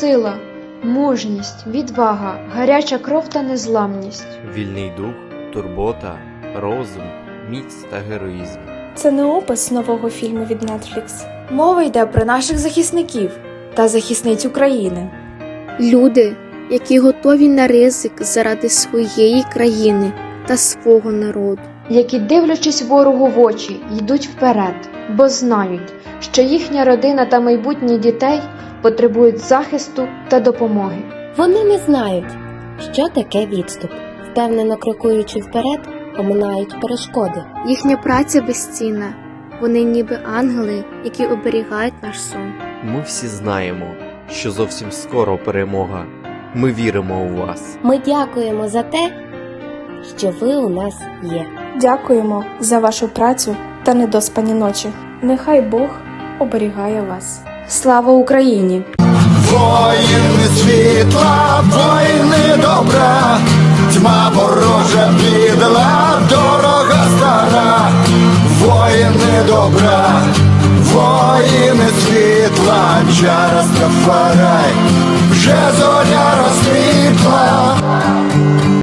Сила, мужність, відвага, гаряча кров та незламність. Вільний дух, турбота, розум, міць та героїзм. Це не опис нового фільму від Netflix. Мова йде про наших захисників та захисниць України. Люди, які готові на ризик заради своєї країни та свого народу. які, дивлячись ворогу в очі, йдуть вперед, бо знають, що їхня родина та майбутні дітей потребують захисту та допомоги. Вони не знають, що таке відступ. Впевнено крокуючи вперед, оминають перешкоди. Їхня праця безцінна. Вони ніби ангели, які оберігають наш сон. Ми всі знаємо, що зовсім скоро перемога. Ми віримо у вас. Ми дякуємо за те, що ви у нас є. Дякуємо за вашу працю та недоспані ночі. Нехай Бог оберігає вас. Слава Україні! Воїни світла, воїни добра, тьма ворожа підла, дорога стара, воїни добра, воїни світла, чара Скафарай, вже зоря